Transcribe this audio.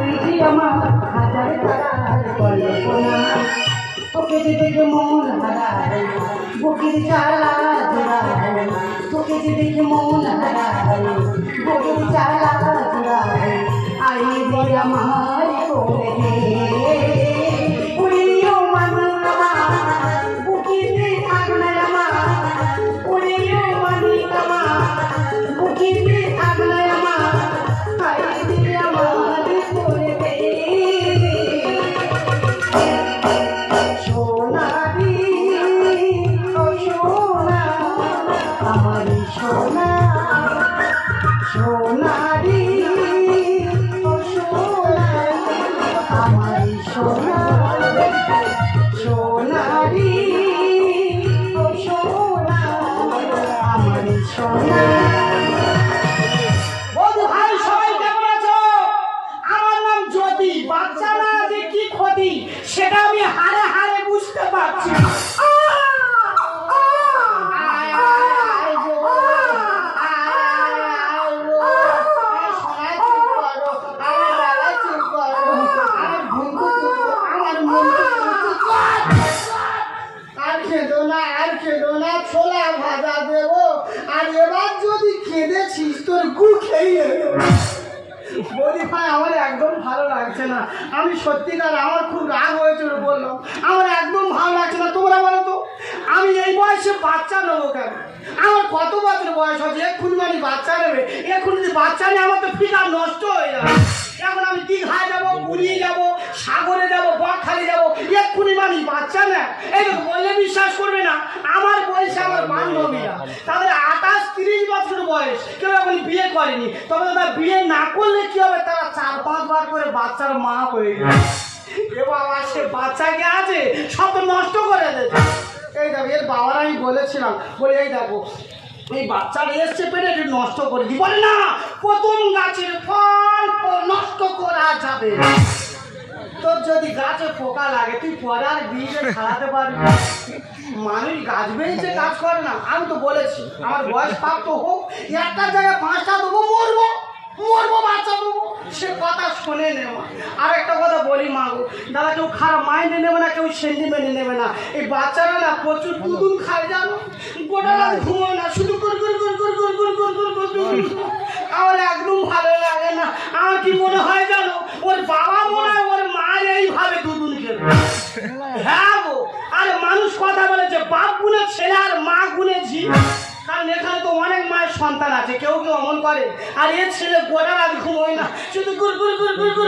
তুই যে আমার হাজার তারার কল্পনা তোকে যে দেখে মন হারায় বুকের জ্বালা জোড়ায় তোকে যে দেখে মন হারায় বুকের জ্বালা জোড়ায় আই রে আমার করে দে উড়িও মানুষ আমার বুকেতে থাকলে আমার উড়িও মানুষ আমার বুকেতে সোনা সোনারি ও সোনা আমার সোনা সোনারি সোনা আমার সোনা। আর না ছোলা ভাজা দেবো। আর এবার যদি কেঁদেছিস তোর গু খেয়ে। বৌদি ভাই, আমার একদম ভালো লাগছে না। আমি সত্যিকার আমার খুব রাগ হয়েছিল বললাম আমার একদম ভালো লাগছে না, তোমরা বলো তো। আমি এই বয়সে বাচ্চা নেব কেন? আমার কত বছর বয়স হচ্ছে এক্ষুনি মানে বাচ্চা নেবে, এক্ষুনি যদি বাচ্চা নেই আমার তো ফিগার নষ্ট হয়ে যাবে। এখন আমি দীঘায় যাব, পুরী যাব, সাগরে মানে বাচ্চা না। তো বললে বিশ্বাস করবে না, আমার বয়সে আমার বান্ধবীরা, তাদের আঠাশ তিরিশ বছর বয়স, কেউ এখন বিয়ে করেনি। তবে তারা বিয়ে না করলে কি হবে? তারা চার পাঁচবার করে বাচ্চার মা হয়ে গেছে এ বাবা সে বাচ্চা কে আছে? সব নষ্ট করে দিয়েছে। এই দেখো, এর বাবার আমি বলেছিলাম, বলে এই দেখো, এই বাচ্চাটা এসছে পেটে, একটু নষ্ট করে দিই বলে না, প্রথম গাছের ফল নষ্ট করা যাবে। তোর যদি গাছে পোকা লাগে তুই পরে আর বীজে ছাড়াতে পারবি মানুষ গাছ বেরিয়েছে কাজ করে না আমি তো বলেছি আমার বয়স প্রাপ্ত হোক একটা জায়গায় পাঁচটা দেবো মরবো মরবো বাচ্চা দেবো সে কথা শোনে নেওয়া আর একটা কথা বলি মা গো দাদা কেউ খারাপ মাইন্ডে নেবে না কেউ সেন্টিমেন্টে নেবে না এই বাচ্চারা না প্রচুর দুদুন খায় জানো গোটা রাত ঘুমোয় না শুধু কুর কুর কুর কুর কুর কুর কুর কুর একদম ভালো লাগে না আমার কি মনে হয় জানো ওর বাবা মনে হয় ওর মা এইভাবে দুদুন খেলো হ্যাঁ গো আরে মানুষ কথা বলেছে বাপ গুনে ছেলে আর মা গুনে ঝি। কারণ এখানে তো অনেক মায়ের সন্তান আছে, কেউ কেউ অমন করে। আর এর ছেলে গোটা রাত ঘুমোয় না। শুধু গুড় গুড় গুড় গুর